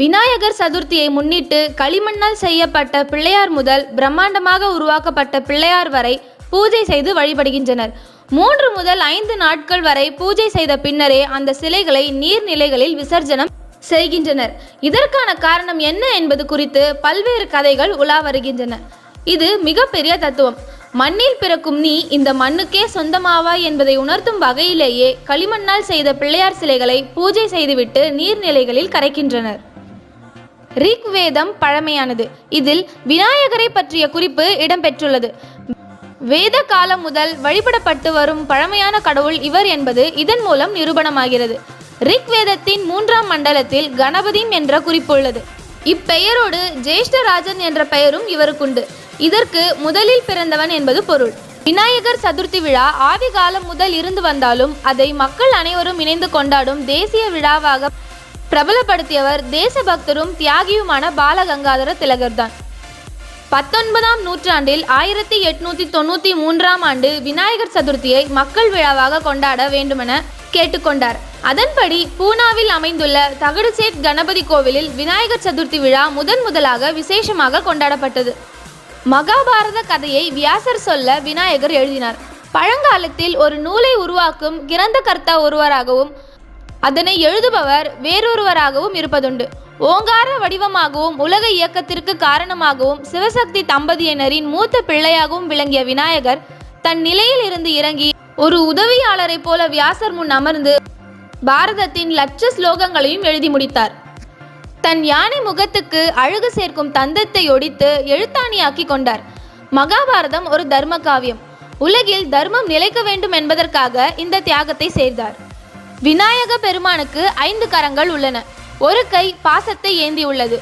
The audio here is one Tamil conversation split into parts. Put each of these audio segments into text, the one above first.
விநாயகர் சதுர்த்தியை முன்னிட்டு களிமண்ணால் செய்யப்பட்ட பிள்ளையார் முதல் பிரம்மாண்டமாக உருவாக்கப்பட்ட பிள்ளையார் வரை பூஜை செய்து வழிபடுகின்றனர். மூன்று முதல் ஐந்து நாட்கள் வரை பூஜை செய்த பின்னரே அந்த சிலைகளை நீர்நிலைகளில் விசர்ஜனம் செய்கின்றனர். இதற்கான காரணம் என்ன என்பது குறித்து பல்வேறு கதைகள் உலா வருகின்றன. இது மிகப்பெரிய தத்துவம். மண்ணில் பிறக்கும் நீ இந்த மண்ணுக்கே சொந்தமாவாய் என்பதை உணர்த்தும் வகையிலேயே களிமண்ணால் செய்த பிள்ளையார் சிலைகளை பூஜை செய்துவிட்டு நீர்நிலைகளில் கரைக்கின்றனர். ரிக்வேதம் பழமையானது. இதில் விநாயகரை பற்றிய குறிப்பு இடம்பெற்றுள்ளது. வேத காலம் முதல் வழிபடப்பட்டு வரும் பழமையான கடவுள் இவர் என்பது இதன் மூலம் நிரூபணமாகிறது. ரிக்வேதத்தின் மூன்றாம் மண்டலத்தில் கணபதிம் என்ற குறிப்புள்ளது. இப்பெயரோடு ஜேஷ்டராஜன் என்ற பெயரும் இவருக்குண்டு. இதற்கு முதலில் பிறந்தவன் என்பது பொருள். விநாயகர் சதுர்த்தி விழா ஆதி காலம் முதல் இருந்து வந்தாலும் அதை மக்கள் அனைவரும் இணைந்து கொண்டாடும் தேசிய விழாவாக பிரபலப்படுத்தியவர் தேசபக்தரும் தியாகியுமான பாலகங்காதர திலகர்தான் பத்தொன்பதாம் நூற்றாண்டில் ஆயிரத்தி எட்நூத்தி தொண்ணூத்தி மூன்றாம் ஆண்டு விநாயகர் சதுர்த்தியை மக்கள் விழாவாக கொண்டாட வேண்டுமென கேட்டுக்கொண்டார். அதன்படி பூனாவில் அமைந்துள்ள தகடுசேட் கணபதி கோவிலில் விநாயகர் சதுர்த்தி விழா முதன் முதலாக விசேஷமாக கொண்டாடப்பட்டது. மகாபாரத கதையை வியாசர் சொல்ல விநாயகர் எழுதினார். பழங்காலத்தில் ஒரு நூலை உருவாக்கும் கிரந்தகர்த்தா ஒருவராகவும் அதனை எழுதுபவர் வேறொருவராகவும் இருப்பதுண்டு. ஓங்கார வடிவமாகவும் உலக இயக்கத்திற்கு காரணமாகவும் சிவசக்தி தம்பதியினரின் மூத்த பிள்ளையாகவும் விளங்கிய விநாயகர் தன் நிலையில் இருந்து இறங்கி ஒரு உதவியாளரைப் போல வியாசர் முன் அமர்ந்து பாரதத்தின் லட்ச ஸ்லோகங்களையும் எழுதி முடித்தார். தன் யானை முகத்துக்கு அழகு சேர்க்கும் தந்தத்தை ஒடித்து எழுத்தாணியாக்கி கொண்டார். மகாபாரதம் ஒரு தர்ம காவியம். உலகில் தர்மம் நிலைக்க வேண்டும் என்பதற்காக இந்த தியாகத்தை செய்தார். விநாயக பெருமானுக்கு ஐந்து கரங்கள் உள்ளன. ஒரு கை பாசத்தை ஏந்தியுள்ளது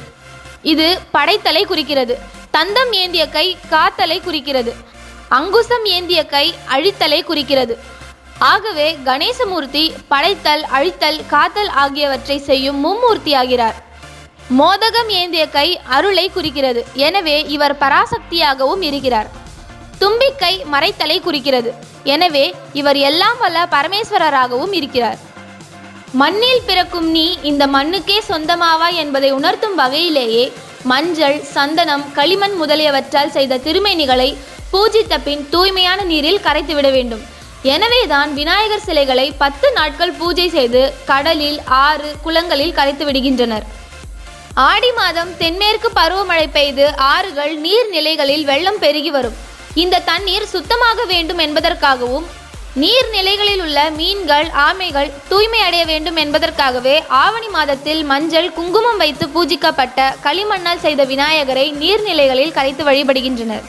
இது படைத்தலை குறிக்கிறது. தந்தம் ஏந்திய கை காத்தலை குறிக்கிறது. அங்குசம் ஏந்திய கை அழித்தலை குறிக்கிறது. ஆகவே கணேசமூர்த்தி படைத்தல் அழித்தல் காத்தல் ஆகியவற்றை செய்யும் மும்மூர்த்தியாகிறார். மோதகம் ஏந்திய கை அருளை குறிக்கிறது. எனவே இவர் பராசக்தியாகவும் இருக்கிறார். தும்பிக்கை மறைத்தலை குறிக்கிறது. எனவே இவர் எல்லாம் வல்ல பரமேஸ்வரராகவும் இருக்கிறார். மண்ணில் பிறக்கும் நீ இந்த மண்ணுக்கே சொந்தமாவா என்பதை உணர்த்தும் வகையிலேயே மஞ்சள் சந்தனம் களிமண் முதலியவற்றால் செய்த திருமேனிகளை பூஜித்த பின் தூய்மையான நீரில் கரைத்துவிட வேண்டும். எனவேதான் விநாயகர் சிலைகளை பத்து நாட்கள் பூஜை செய்து கடலில் ஆறு குளங்களில் கரைத்து விடுகின்றனர். ஆடி மாதம் தென்மேற்கு பருவமழை பெய்து ஆறுகள் நீர்நிலைகளில் வெள்ளம் பெருகி வரும். இந்த தண்ணீர் சுத்தமாக வேண்டும் என்பதற்காகவும் நீர்நிலைகளில் உள்ள மீன்கள் ஆமைகள் தூய்மை அடைய வேண்டும் என்பதற்காகவே ஆவணி மாதத்தில் மஞ்சள் குங்குமம் வைத்து பூஜிக்கப்பட்ட களிமண்ணால் செய்த விநாயகரை நீர்நிலைகளில் கரைத்து வழிபடுகின்றனர்.